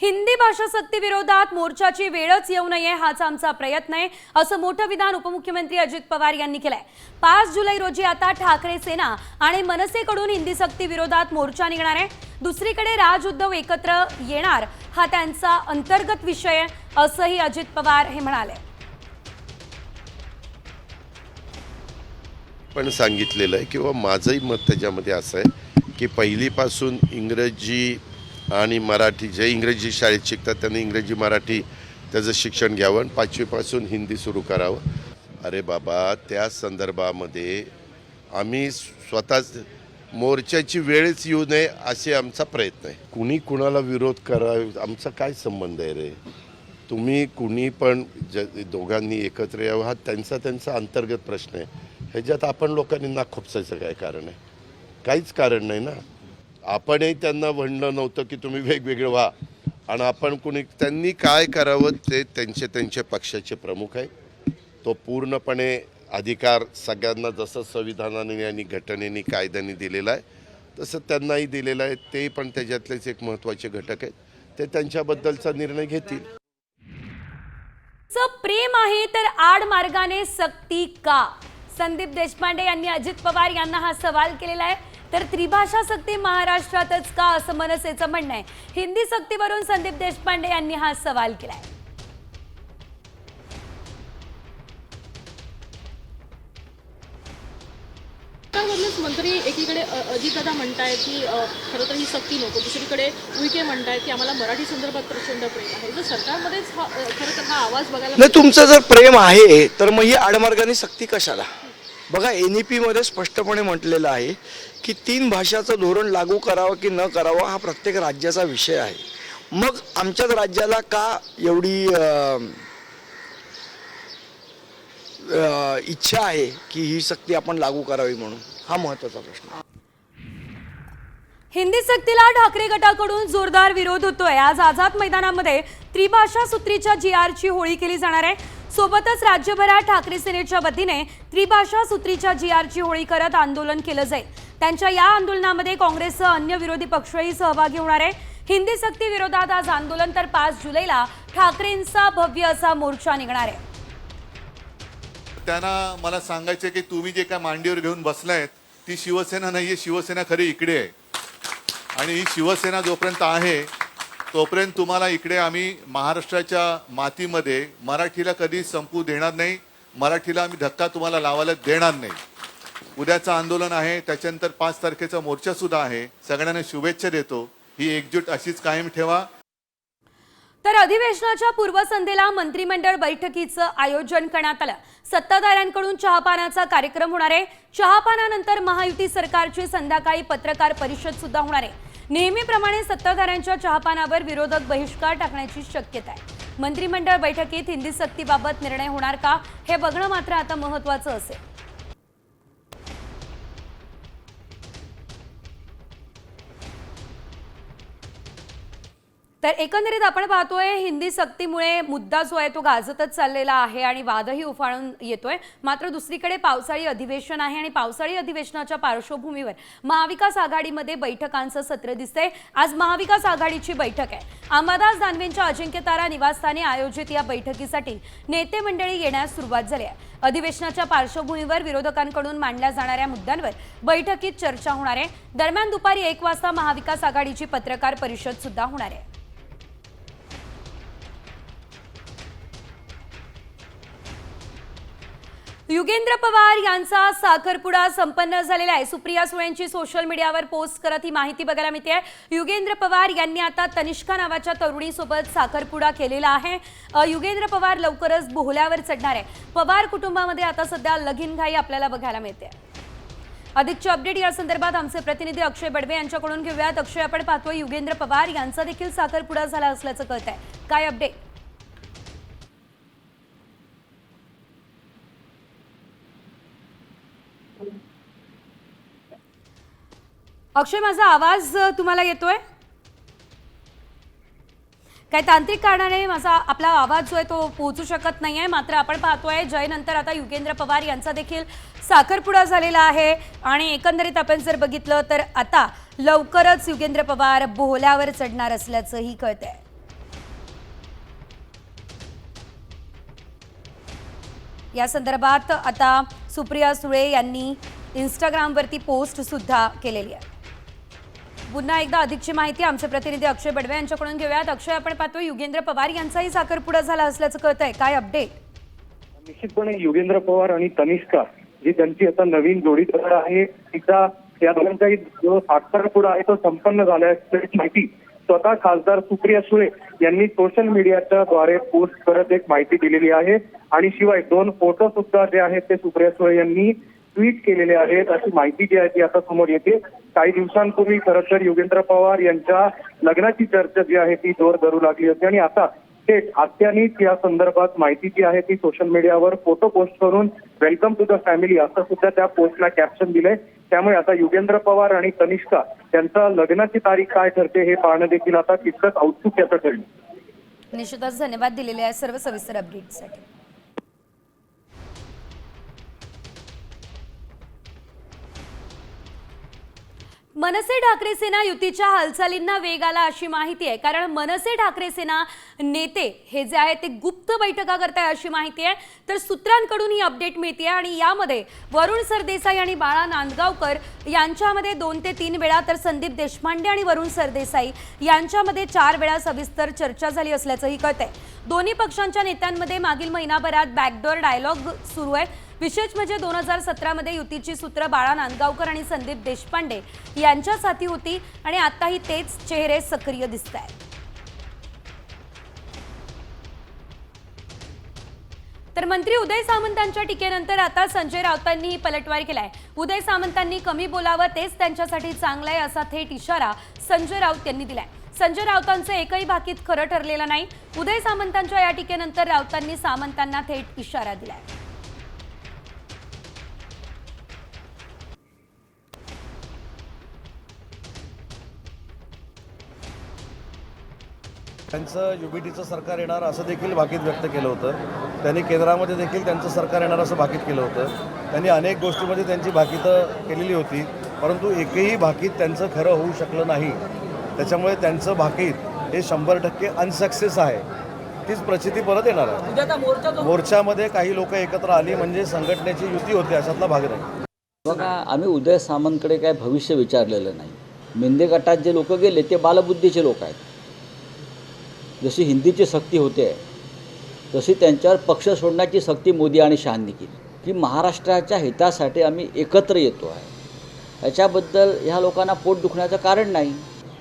हिंदी भाषा सक्ती विरोधात मोर्चाची वेळच येऊ नये हाच आमचा प्रयत्न आहे असं मोठं विधान उपमुख्यमंत्री अजित पवार यांनी केलंय. पाच जुलै रोजी आता ठाकरे सेना आणि मनसेकडून हिंदी सक्ती विरोधात मोर्चा निघणार आहे. दुसरीकडे राज उद्धव एकत्र येणार हा त्यांचा अंतर्गत विषय आहे असंही अजित पवार हे म्हणाले. पण सांगितलेलं आहे किंवा माझंही मत त्याच्यामध्ये असं आहे की पहिलीपासून इंग्रजी आणि मराठी जे इंग्रजी शाळेत शिकतात त्यांनी इंग्रजी मराठी त्याचं शिक्षण घ्यावं आणि पाचवीपासून हिंदी सुरू करावं. अरे बाबा त्या संदर्भामध्ये आम्ही स्वतःच मोर्चाची वेळच येऊ नये असे आमचा प्रयत्न आहे. कुणी कुणाला विरोध करा आमचा काय संबंध आहे रे? तुम्ही कुणी पण ज दोघांनी एकत्र यावं हा त्यांचा त्यांचा अंतर्गत प्रश्न आहे. ह्याच्यात आपण लोकांनी नाक खुपसायचं काय कारण आहे? काहीच कारण नाही ना. आपणही त्यांना म्हणलं नव्हतं की तुम्ही वेगवेगळे व्हा. आणि आपण कुणी त्यांनी काय करावं ते त्यांचे त्यांचे पक्षाचे प्रमुख आहे तो पूर्णपणे अधिकार सगळ्यांना जसं संविधानाने आणि घटनेने कायद्याने दिलेला आहे तसं त्यांनाही दिलेलं आहे. ते पण त्याच्यातलेच एक महत्त्वाचे घटक आहेत. ते त्यांच्याबद्दलचा निर्णय घेतील. प्रेम आहे तर आड मार्गाने सक्ती का? संदीप देशपांडे यांनी अजित पवार यांना हा सवाल केलेला आहे. तर त्रिभाषा सक्ती महाराष्ट्रातच का असं मनसेचं म्हणणं आहे? हिंदी सक्तीवरून संदीप देशपांडे यांनी हा सवाल केलाय. मंत्री एकीकडे अ- अजितदादा म्हणतायत की खरं तर ही सक्ती नको. दुसरीकडे उईके म्हणतायत की आम्हाला मराठी संदर्भात प्रचंड प्रेम आहे. जर सरकारमध्येच हा खरं तर हा आवाज बघायला नाही तुमचं जर प्रेम आहे तर मग ही आडमार्गाने सक्ती कशाला? बघा एन ई पीमध्ये स्पष्टपणे म्हटलेलं आहे की तीन भाषाचं धोरण लागू करावं की न करावं हा प्रत्येक राज्याचा विषय आहे. मग आमच्याच राज्याला का एवढी इच्छा आहे की ही सक्ती आपण लागू करावी म्हणून? हा महत्त्वाचा प्रश्न हिंदी सक्तीला ठाकरे गटाकडून जोरदार विरोध होतोय. आज आझाद मैदानामध्ये त्रिभाषा सूत्रीच्या जी आरची होळी केली जाणार आहे. सोबतच राज्यभरात ठाकरे सेनेच्या वतीने त्रिभाषा सूत्रीच्या जी आरची होळी करत आंदोलन केलं जाईल. त्यांच्या या आंदोलनामध्ये काँग्रेससह अन्य विरोधी पक्षही सहभागी होणार आहे हिंदी सक्ती विरोधात आज आंदोलन तर पाच जुलैला ठाकरेंचा भव्य असा मोर्चा निघणार आहे. त्यांना मला सांगायचं की तुम्ही जे काय मांडीवर घेऊन बसलायत ती शिवसेना नाही आहे शिवसेना खरी इकडे आहे. आणि ही शिवसेना जोपर्यंत आहे तोपर्यंत तुम्हाला इकडे आम्ही महाराष्ट्राच्या मातीमध्ये मराठीला कधी संपू देणार नाही मराठीला आम्ही धक्का तुम्हाला लावायला देणार नाही. उद्याचं आंदोलन आहे त्याच्यानंतर पाच तारखेचा मोर्चा सुद्धा आहे. सगळ्यांना शुभेच्छा देतो. ही एकजूट अशीच कायम ठेवा. तर अधिवेशनाच्या पूर्वसंध्येला मंत्रिमंडळ बैठकीचं आयोजन करण्यात आलं. सत्ताधाऱ्यांकडून चहापानाचा कार्यक्रम होणार आहे. चहापानानंतर महायुती सरकारची संध्याकाळी पत्रकार परिषद सुद्धा होणार आहे. नेहमीप्रमाणे सत्ताधाऱ्यांच्या चहापानावर विरोधक बहिष्कार टाकण्याची शक्यता आहे. मंत्रिमंडळ बैठकीत हिंदी सक्तीबाबत निर्णय होणार का हे बघणं मात्र आता महत्वाचं असेल. तर एकंदरीत आपण पाहतोय हिंदी सक्तीमुळे मुद्दा जो आहे तो गाजतच चाललेला आहे आणि वादही उफाळून येतोय. मात्र दुसरीकडे पावसाळी अधिवेशन आहे आणि पावसाळी अधिवेशनाच्या पार्श्वभूमीवर महाविकास आघाडीमध्ये बैठकांचं सत्र दिसतंय. आज महाविकास आघाडीची बैठक आहे. अंबादास दानवेंच्या अजिंक्यतारा निवासस्थानी आयोजित या बैठकीसाठी नेते मंडळी येण्यास सुरुवात झाली आहे. अधिवेशनाच्या पार्श्वभूमीवर विरोधकांकडून मांडल्या जाणाऱ्या मुद्द्यांवर बैठकीत चर्चा होणार आहे. दरम्यान दुपारी एक वाजता महाविकास आघाडीची पत्रकार परिषद सुद्धा होणार आहे. युगेंद्र पवार यांचा साखरपुडा संपन्न झालेला आहे. सुप्रिया सुळेंची सोशल मीडियावर पोस्ट करत ही माहिती बघायला मिळते आहे. युगेंद्र पवार यांनी आता तनिष्का नावाच्या तरुणीसोबत साखरपुडा केलेला आहे. युगेंद्र पवार लवकरच बोहल्यावर चढणार आहे. पवार कुटुंबामध्ये आता सध्या लगीनघाई आपल्याला बघायला मिळते. अधिकचे अपडेट या संदर्भात आमचे प्रतिनिधी अक्षय बडवे यांच्याकडून घेऊयात. अक्षय आपण पाहतोय युगेंद्र पवार यांचा देखील साखरपुडा झाला असल्याचं कळत आहे काय अपडेट अक्षय माझा आवाज तुम्हाला येतोय? काय तांत्रिक कारणाने माझा आपला आवाज जो आहे तो पोहोचू शकत नाही आहे मात्र आपण पाहतोय जयनंतर आता युगेंद्र पवार यांचा देखील साखरपुडा झालेला आहे. आणि एकंदरीत आपण जर बघितलं तर आता लवकरच युगेंद्र पवार बोहल्यावर चढणार असल्याचंही कळतंय. या संदर्भात आता सुप्रिया सुळे यांनी इंस्टाग्रामवरती पोस्ट सुद्धा केलेली आहे. पुन्हा एकदा अधिकची माहिती आमचे प्रतिनिधी अक्षय बडवे यांच्याकडून घेऊयात. अक्षय आपण पाहतो युगेंद्र पवार यांचाही साखरपुडा झाला असल्याचं कळत आहे काय अपडेट निश्चितपणे युगेंद्र पवार आणि तनिष्का जी त्यांची आता नवीन जोडी तयार आहे. तिचा या दोघांचाही जो साखरपुडा आहे तो संपन्न झाला असल्याची माहिती स्वतः खासदार सुप्रिया सुळे यांनी सोशल मीडियाच्या द्वारे पोस्ट करत एक माहिती दिलेली आहे. आणि शिवाय दोन फोटो सुद्धा जे आहेत ते सुप्रिया सुळे यांनी ट्विट केलेले आहेत. अशी माहिती जी आहे ती आता समोर येते. काही दिवसांपूर्वी खरं तर योगेंद्र पवार यांच्या लग्नाची चर्चा जी आहे ती जोर धरू लागली होती. आणि आता थेट आत्यानीच या संदर्भात माहिती जी आहे ती सोशल मीडियावर फोटो पोस्ट करून वेलकम टू द फॅमिली असं सुद्धा त्या पोस्टला कॅप्शन दिलंय. त्यामुळे आता युगेंद्र पवार आणि तनिष्का यांचा लग्नाची तारीख काय ठरते हे पाहणं देखील आता तितकंच औत्सुक्याचं ठरलं. निश्चितच धन्यवाद दिलेले आहे सर्व सविस्तर अपडेटसाठी मनसे ठाकरे सेना युतीच्या हालचालींना वेग आला अशी माहिती आहे. कारण मनसे ठाकरे सेना नेते हे जे आहे ते गुप्त बैठका करताय अशी माहिती आहे. तर सूत्रांकडून ही अपडेट मिळते आणि यामध्ये वरुण सरदेसाई आणि बाळा नांदगावकर यांच्यामध्ये दोन ते तीन वेळा तर संदीप देशपांडे आणि वरुण सरदेसाई यांच्यामध्ये चार वेळा सविस्तर चर्चा झाली असल्याचंही कळतंय. दोन्ही पक्षांच्या नेत्यांमध्ये मागील महिनाभरात बॅकडोर डायलॉग सुरू आहे. विशेष म्हणजे दोन हजार सतरामध्ये युतीची सूत्र बाळा नांदगावकर आणि संदीप देशपांडे यांच्या साथी होती आणि आताही तेच चेहरे सक्रिय दिसत आहेत. तर मंत्री उदय सामंतांच्या टीकेनंतर आता संजय राऊतांनीही पलटवार केलाय. उदय सामंतांनी कमी बोलावं तेच त्यांच्यासाठी चांगलं आहे असा थेट इशारा संजय राऊत यांनी दिलाय. संजय राऊतांचं एकही भाकीत खरं ठरलेलं नाही. उदय सामंतांच्या या टीकेनंतर राऊतांनी सामंतांना थेट इशारा दिलाय. त्यांचं युबीटीचं सरकार येणार असं देखील भाकीत व्यक्त केलं होतं. त्यांनी केंद्रामध्ये देखील त्यांचं सरकार येणार असं भाकीत केलं होतं. त्यांनी अनेक गोष्टीमध्ये त्यांची भाकीतं केलेली होती परंतु एकही भाकीत त्यांचं खरं होऊ शकलं नाही. त्याच्यामुळे त्यांचं भाकीत हे शंभर टक्के अनसक्सेस आहे. तीच प्रचिती परत येणार आहे. मोर्चामध्ये काही लोक एकत्र आली म्हणजे संघटनेची युती होते अशातला भाग नाही. बघा आम्ही उदय सामंतकडे काय भविष्य विचारलेलं नाही. मेंदे गटात जे लोक गेले ते बालबुद्धीचे लोक आहेत. जशी हिंदीची सक्ती होते तशी त्यांच्यावर पक्ष सोडण्याची सक्ती मोदी आणि शहांनी केली. की महाराष्ट्राच्या हितासाठी आम्ही एकत्र येतो आहे. याच्याबद्दल ह्या लोकांना पोट दुखण्याचं कारण नाही.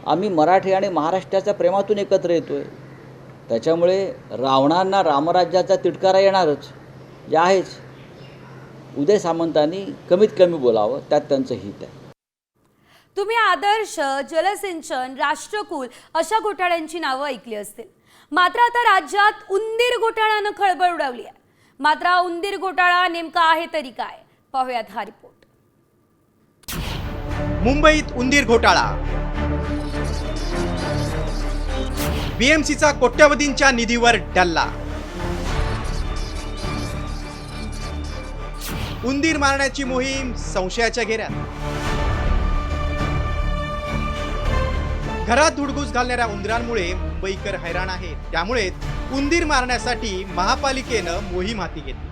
आम्ही मराठी आणि महाराष्ट्राच्या प्रेमातून एकत्र येतो आहे त्याच्यामुळे रावणांना रामराज्याचा तिटकारा येणारच. जे आहेच. उदय सामंतांनी कमीत कमी बोलावं त्यात त्यांचं हित आहे. तुम्ही आदर्श जलसिंचन राष्ट्रकुल अशा घोटाळ्यांची नावं ऐकली असतील. मात्र आता राज्यात उंदीर घोटाळ्यानं खळबळ उडवली आहे. मात्र उंदीर घोटाळा नेमका आहे तरी काय? पाहूयात हा रिपोर्ट. मुंबईत उंदीर घोटाळा. बीएमसीचा कोट्यवधींच्या निधीवर डल्ला. उंदीर मारण्याची मोहीम संशयाच्या घेऱ्यात. घरात धुडगूस घालणाऱ्या उंदरांमुळे मुंबईकर हैराण आहेत त्यामुळेच उंदीर मारण्यासाठी महापालिकेनं मोहीम हाती घेतली.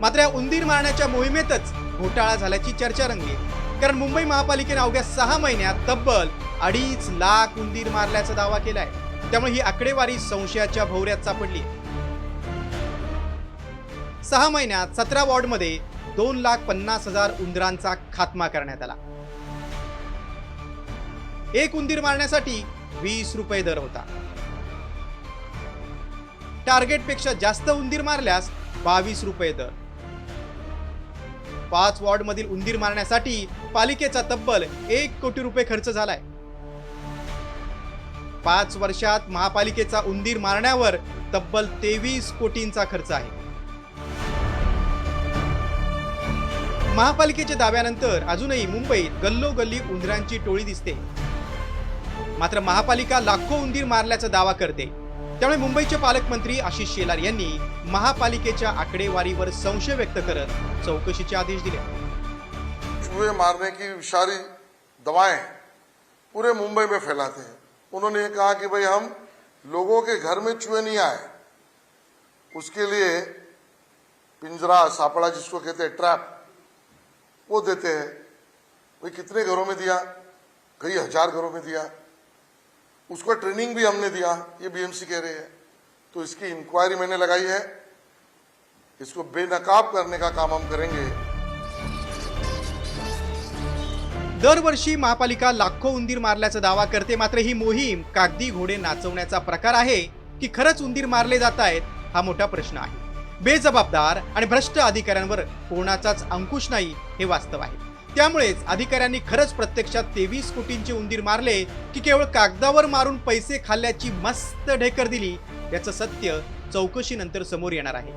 मात्र या उंदीर मारण्याच्या मोहिमेतच घोटाळा झाल्याची चर्चा रंगली. कारण मुंबई महापालिकेनं अवघ्या सहा महिन्यात तब्बल अडीच लाख उंदीर मारल्याचा दावा केलाय. त्यामुळे ही आकडेवारी संशयाच्या भोवऱ्यात सापडली. सहा महिन्यात सतरा वॉर्डमध्ये दोन लाख पन्नास हजार उंदरांचा खात्मा करण्यात आला. एक उंदीर मारण्यासाठी वीस रुपये दर होता. टार्गेटपेक्षा जास्त उंदीर मारल्यास बावीस रुपये दर. पाच वॉर्डमधील उंदीर मारण्यासाठी पालिकेचा तब्बल एक कोटी रुपये खर्च झालाय. पाच वर्षात महापालिकेचा उंदीर मारण्यावर तब्बल तेवीस कोटींचा खर्च आहे. महापालिकेच्या दाव्यानंतर अजूनही मुंबईत गल्लोगल्ली उंदरांची टोळी दिसते. मात्र महापालिका लाखो उंदीर मारल्याचा दावा करते. त्यामुळे मुंबईचे पालकमंत्री आशिष शेलार यांनी महापालिकेच्या आकडेवारीवर संशय व्यक्त करत चौकशीचे आदेश दिले. चूहे मारने की विषारी दवाएं पूरे मुंबई में फैलाते हैं। उन्होंने ये कहा कि भाई हम लोगों के घर में चूहे नहीं आए। उसके लिए पिंजरा सापड़ा जिसको कहते हैं ट्रैप वो देते हैं। भाई कितने घरों में दिया? कई हजार घरों में दिया। उसको ट्रेनिंग भी हमने दिया ये बीएमसी कह रहे हैं। तो इसकी इंक्वायरी मैंने लगाई है। इसको बेनकाब करने का काम हम करेंगे। दरवर्षी महापालिका लाखो उंदीर मारल्याचा दावा करते मात्र ही मोहीम कागदी घोडे नाचवण्याचा प्रकार आहे की खरंच उंदीर मारले जात आहेत हा मोठा प्रश्न आहे. बेजबाबदार आणि भ्रष्ट अधिकाऱ्यांवर कोणाचाच अंकुश नाही हे वास्तव आहे. त्यामुळेच अधिकाऱ्यांनी खरंच प्रत्यक्षात तेवीस कोटींचे उंदीर मारले की केवळ कागदावर मारून पैसे खाल्ल्याची मस्त ढेकर दिली याचं सत्य चौकशीनंतर समोर येणार आहे.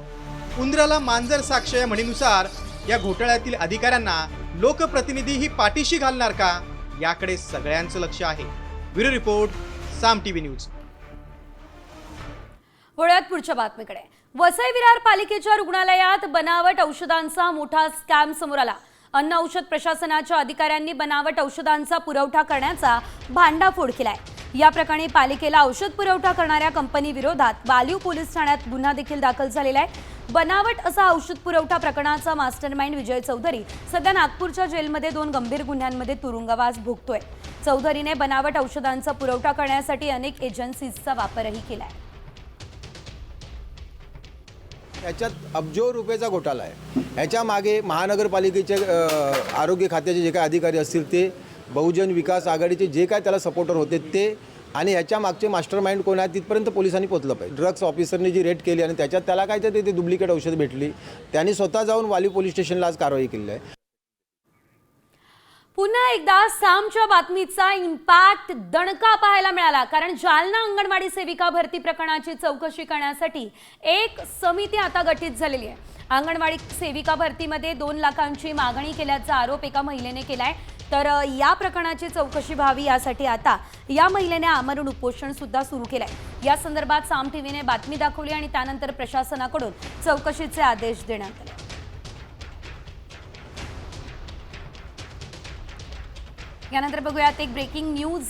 उंदराला मांजर साक्ष या म्हणीनुसार या घोटाळ्यातील अधिकाऱ्यांना लोकप्रतिनिधी ही पाठीशी घालणार का याकडे सगळ्यांचं लक्ष आहे. Bureau report Saam TV news. वळूयात पुढच्या बातमीकडे. वसई विरार पालिकेच्या रुग्णालयात बनावट औषधांचा मोठा स्कॅम समोर आला. अन्न औषध प्रशासनाच्या अधिकाऱ्यांनी बनावट औषधांचा पुरवठा करण्याचा भांडाफोड केलाय. या प्रकरणी पालिकेला औषध पुरवठा करणाऱ्या कंपनी विरोधात वालीव पोलीस ठाण्यात गुन्हा देखील दाखल झालेला आहे. बनावट असा औषध पुरवठा प्रकरणाचा मास्टरमाइंड विजय चौधरी सध्या नागपूरच्या जेलमध्ये दोन गंभीर गुन्ह्यांमध्ये तुरुंगवास भोगतोय. चौधरीने बनावट औषधांचा पुरवठा करण्यासाठी अनेक एजन्सीजचा वापरही केलाय. ह्याच्यात अब्जो रुपयाचा घोटाळा आहे. ह्याच्या मागे महानगरपालिकेचे आरोग्य खात्याचे जे काय अधिकारी असतील ते बहुजन विकास आघाडीचे जे काय त्याला सपोर्टर होते ते आणि ह्याच्या मागचे मास्टर माइंड कोण आहे तिथपर्यंत पोलिसांनी पोचलं पाहिजे. ड्रग्स ऑफिसरनी जी रेट केली आणि त्याच्यात त्याला काय तर ते डुप्लिकेट औषध भेटली. त्यांनी स्वतः जाऊन वाली पोलीस स्टेशनला आज कारवाई केली आहे. पुन्हा एकदा सामच्या बातमीचा इम्पॅक्ट दणका पाहायला मिळाला. कारण जालना अंगणवाडी सेविका भरती प्रकरणाची चौकशी करण्यासाठी एक समिती आता गठीत झालेली आहे. अंगणवाडी सेविका भरतीमध्ये दोन लाखांची मागणी केल्याचा आरोप एका महिलेने केलाय. तर या प्रकरणाची चौकशी व्हावी यासाठी आता या महिलेने आमरण उपोषण सुद्धा सुरू केलंय. या संदर्भात साम टीव्हीने बातमी दाखवली आणि त्यानंतर प्रशासनाकडून चौकशीचे आदेश देण्यात आले. यानंतर बघूयात एक ब्रेकिंग न्यूज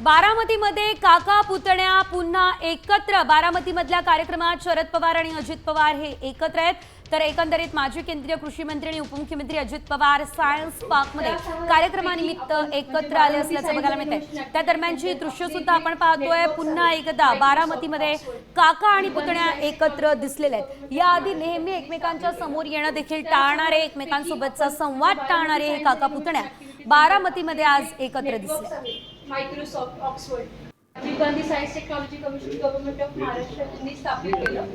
बारामतीमध्ये काका पुतण्या पुन्हा एकत्र. बारामतीमधल्या कार्यक्रमात शरद पवार आणि अजित पवार हे एकत्र आहेत. तर एकंदरीत माजी केंद्रीय कृषी मंत्री आणि उपमुख्यमंत्री अजित पवार सायन्स पार्कमध्ये कार्यक्रमानिमित्त एकत्र आले असल्याचं बघायला मिळतंय. त्या दरम्यानची दृश्य सुद्धा आपण पाहतोय. पुन्हा एकदा बारामतीमध्ये काका आणि पुतण्या एकत्र दिसलेल्या आहेत. याआधी नेहमी एकमेकांच्या समोर येणं देखील टाळणारे एकमेकांसोबतचा संवाद टाळणारे हे काका पुतण्या बारामतीमध्ये आज एकत्र दिसले Microsoft Oxford. Rajiv Gandhi science technology commission government of महाराष्ट्राने स्थापित केलं.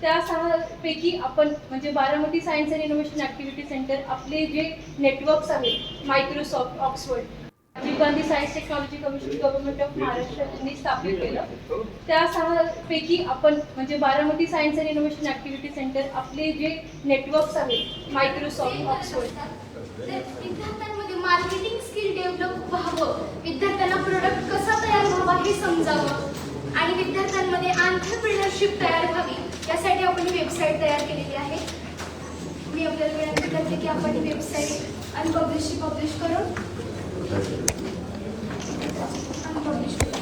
त्या सहापैकी आपण म्हणजे Baramati science and innovation activity centre आपले जे नेटवर्क्स आहेत Microsoft Oxford Rajiv Gandhi science technology commission government of महाराष्ट्राने स्थापित केलं. त्या सहापैकी आपण म्हणजे Baramati science and innovation activity centre आपले जे नेटवर्क्स आहेत मायक्रोसॉफ्ट ऑक्सफर्ड विद्यार्थ्यांमध्ये मार्केटिंग स्किल डेव्हलप व्हावं. विद्यार्थ्यांना प्रोडक्ट कसा तयार व्हावा हे समजावं. आणि विद्यार्थ्यांमध्ये आंतरप्रिनरशिप तयार व्हावी. यासाठी आपण ही वेबसाईट तयार केलेली आहे. मी आपल्याला विनंती करते की आपण ही वेबसाईट अनपब्लिश पब्लिश करून अनपब्लिश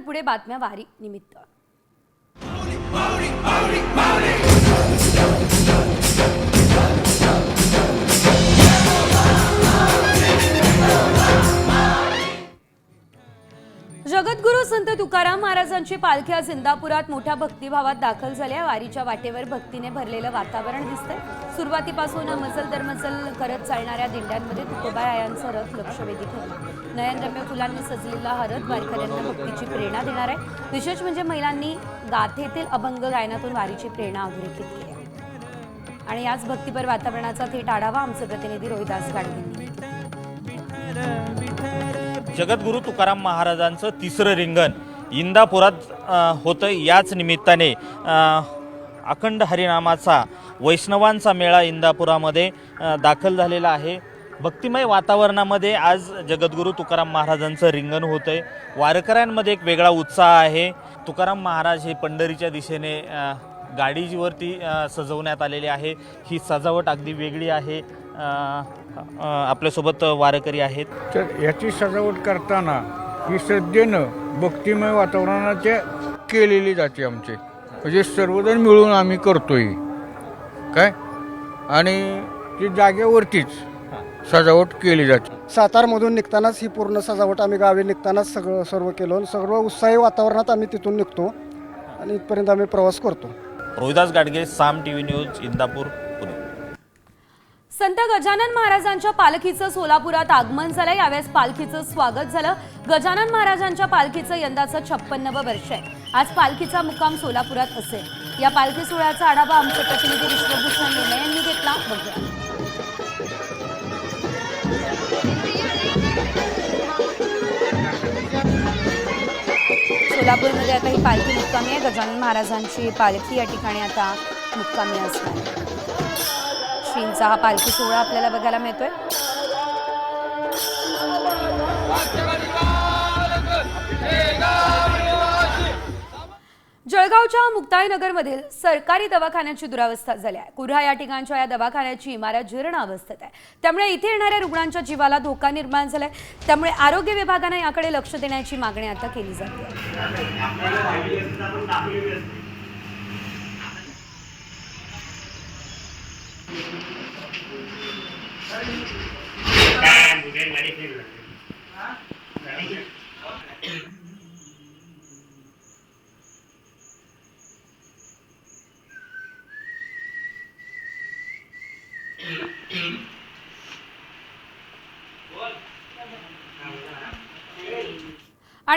तर पुढे बातम्या वारी निमित्त. जगद्गुरु संत तुकाराम महाराजांची पालखी आज इंदापुरात मोठ्या भक्तिभावात दाखल झाल्या. वारीच्या वाटेवर भक्तीने भरलेलं वातावरण दिसतंय. सुरुवातीपासून मजल दरमजल करत चालणाऱ्या दिंड्यांमध्ये तुकोबा यांचा रथ लक्षवेधी ठरला. नयनरम्य फुलांनी सजलेला हा वारकऱ्यांना भक्तीची प्रेरणा देणार आहे. विशेष म्हणजे महिलांनी गाथेतील अभंग गायनातून वारीची प्रेरणा अधोरेखित केली आहे. आणि याच भक्तीपर वातावरणाचा थेट आढावा आमचे प्रतिनिधी रोहिदास गाडगे जगद्गुरु तुकाराम महाराजांचं तिसरं रिंगण इंदापुरात होतं याच निमित्ताने अखंड हरिनामाचा वैष्णवांचा मेळा इंदापुरामध्ये दाखल झालेला आहे. भक्तिमय वातावरणामध्ये आज जगद्गुरू तुकाराम महाराजांचं रिंगण होतं आहे वारकऱ्यांमध्ये एक वेगळा उत्साह आहे. तुकाराम महाराज हे पंढरीच्या दिशेने गाडीवरती सजवण्यात आलेले आहे. ही सजावट अगदी वेगळी आहे. आपल्यासोबत वारकरी आहेत. तर याची सजावट करताना ही श्रद्धेनं भक्तिमय वातावरणाचे केलेली जाते आमचे. म्हणजे सर्वजण मिळून आम्ही करतोय. काय? आणि ती जागेवरतीच सजावट केली जाते. सातारमधून निघतानाच ही पूर्ण सजावट आम्ही गावी निघतानाच सगळं सर्व केलं सर्व उत्साही वातावरणात आम्ही तिथून निघतो आणि इथपर्यंत आम्ही प्रवास करतो. Rohidas Gadge Saam T V news Indapur Pune. Sant Gajanan महाराजांच्या पालखीचं सोलापुरात आगमन झालं. यावेळेस पालखीचं स्वागत झालं. गजानन महाराजांच्या पालखीचं यंदाचं छप्पन्नवं वर्ष आहे. आज पालखीचा मुक्काम सोलापुरात असेल. या पालखी सोहळ्याचा आढावा आमचे प्रतिनिधी विश्वभूषण लेणे यांनी घेतला. बघूया. सोलापूरमध्ये आता ही पालखी मुक्कामी आहे. गजानन महाराजांची पालखी या ठिकाणी आता मुक्कामी असणार श्रींचा हा पालखी सोहळा आपल्याला बघायला मिळतोय. जळगावच्या मुक्ताईनगरमधील सरकारी दवाखान्याची दुरावस्था झाली आहे. कुऱ्हा या ठिकाणच्या या दवाखान्याची इमारत जीर्ण अवस्थेत आहे. त्यामुळे इथे येणाऱ्या रुग्णांच्या जीवाला धोका निर्माण झालाय. त्यामुळे आरोग्य विभागानं याकडे लक्ष देण्याची मागणी आता केली जाते.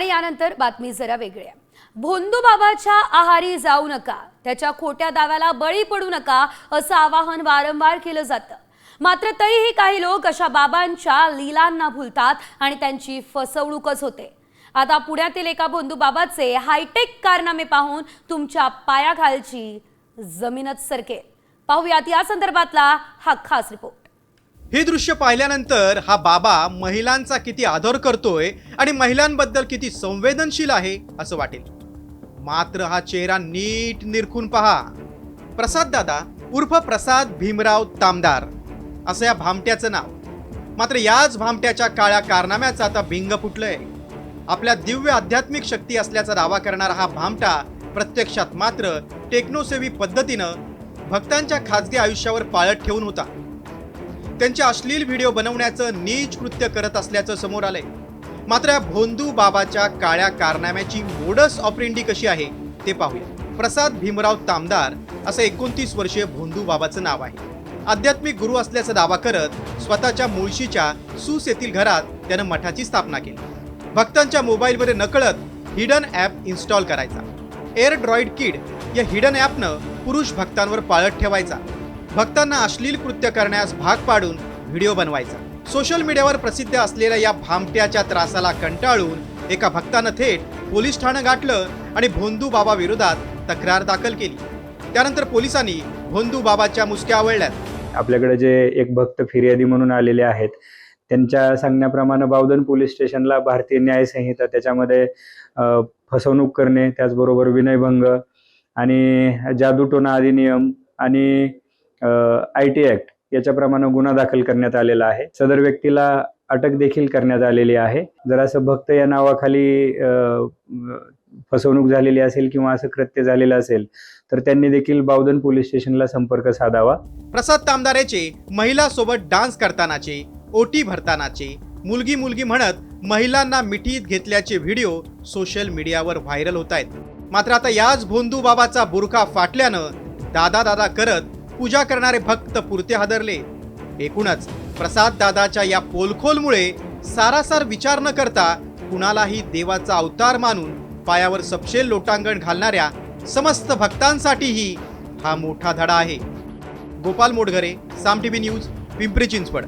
आणि यानंतर बातमी जरा वेगळ्या भोंदू बाबाच्या आहारी जाऊ नका. त्याच्या खोट्या दाव्याला बळी पडू नका असं आवाहन वारंवार केलं जातं. मात्र तरीही काही लोक अशा बाबांच्या लीलांना भुलतात आणि त्यांची फसवणूकच होते. आता पुण्यातील एका भोंदू बाबाचे हायटेक कारनामे पाहून तुमच्या पायाखालची जमीनच सरकेल. पाहूयात या संदर्भातला हा खास रिपोर्ट. हे दृश्य पाहिल्यानंतर हा बाबा महिलांचा किती आदर करतोय आणि महिलांबद्दल किती संवेदनशील आहे असं वाटेल. मात्र हा चेहरा नीट निरखून पहा. प्रसाद दादा उर्फ प्रसाद भीमराव तामदार असं या भामट्याचं नाव. मात्र याच भामट्याच्या काळ्या कारनाम्याचा आता भिंग फुटलंय. आपल्या दिव्य आध्यात्मिक शक्ती असल्याचा दावा करणारा हा भामटा प्रत्यक्षात मात्र टेक्नोसेवी पद्धतीनं भक्तांच्या खाजगी आयुष्यावर पाळत ठेवून होता. त्यांचे अश्लील व्हिडिओ बनवण्याचं नीच कृत्य करत असल्याचं समोर आलंय. मात्र या भोंदू बाबाच्या काळ्या कारनाम्याची मोडस ऑपरेंडी कशी आहे ते पाहूया. प्रसाद भीमराव तामदार असं एकोणतीस वर्षीय भोंदू बाबाचं नाव आहे. आध्यात्मिक गुरु असल्याचा दावा करत स्वतःच्या मुळशीच्या सूस येथील घरात त्यानं मठाची स्थापना केली. भक्तांच्या मोबाईलमध्ये नकळत हिडन ॲप इन्स्टॉल करायचा. एअर ड्रॉइड किड या हिडन ॲपनं पुरुष भक्तांवर पाळत ठेवायचा. भक्तांना अश्लील कृत्य करण्यास भाग पाडून व्हिडिओ बनवायचा. सोशल मीडियावर प्रसिद्ध असलेल्या या भामट्याच्या त्रासाला कंटाळून एका भक्तानं थेट पोलीस ठाणं गाठलं आणि भोंदू बाबा विरोधात तक्रार दाखल केली. त्यानंतर पोलिसांनी भोंदू बाबाच्या मुसक्या आवळल्यात. आपल्याकडे जे एक भक्त फिर्यादी म्हणून आलेले आहेत त्यांच्या सांगण्याप्रमाणे बावधन पोलीस स्टेशनला भारतीय न्याय संहिता त्याच्यामध्ये फसवणूक करणे त्याचबरोबर विनयभंग आणि जादूटोना अधिनियम आणि आय टी ॲक्ट याच्याप्रमाणे गुन्हा दाखल करण्यात आलेला आहे. सदर व्यक्तीला अटक देखील करण्यात आलेली आहे. जर असं भक्त या नावाखाली फसवणूक झालेली असेल किंवा असं कृत्य झालेलं असेल तर त्यांनी देखील बावधन पोलीस स्टेशनला संपर्क साधावा. प्रसाद तामदारेचे महिला सोबत डान्स करतानाचे ओटी भरतानाचे मुलगी मुलगी म्हणत महिलांना मिठीत घेतल्याचे व्हिडिओ सोशल मीडियावर व्हायरल होत आहेत. मात्र आता याच भोंदू बाबाचा बुरखा फाटल्यानं दादा दादा करत पूजा करणारे भक्त पुरते हादरले. एकूणच प्रसाद दादाच्या या पोलखोलमुळे सारासार विचार न करता कुणालाही देवाचा अवतार मानून पायावर सपशेल लोटांगण घालणाऱ्या समस्त भक्तांसाठीही हा मोठा धडा आहे. Gopal Modghare Saam TV news Pimpri Chinchwad.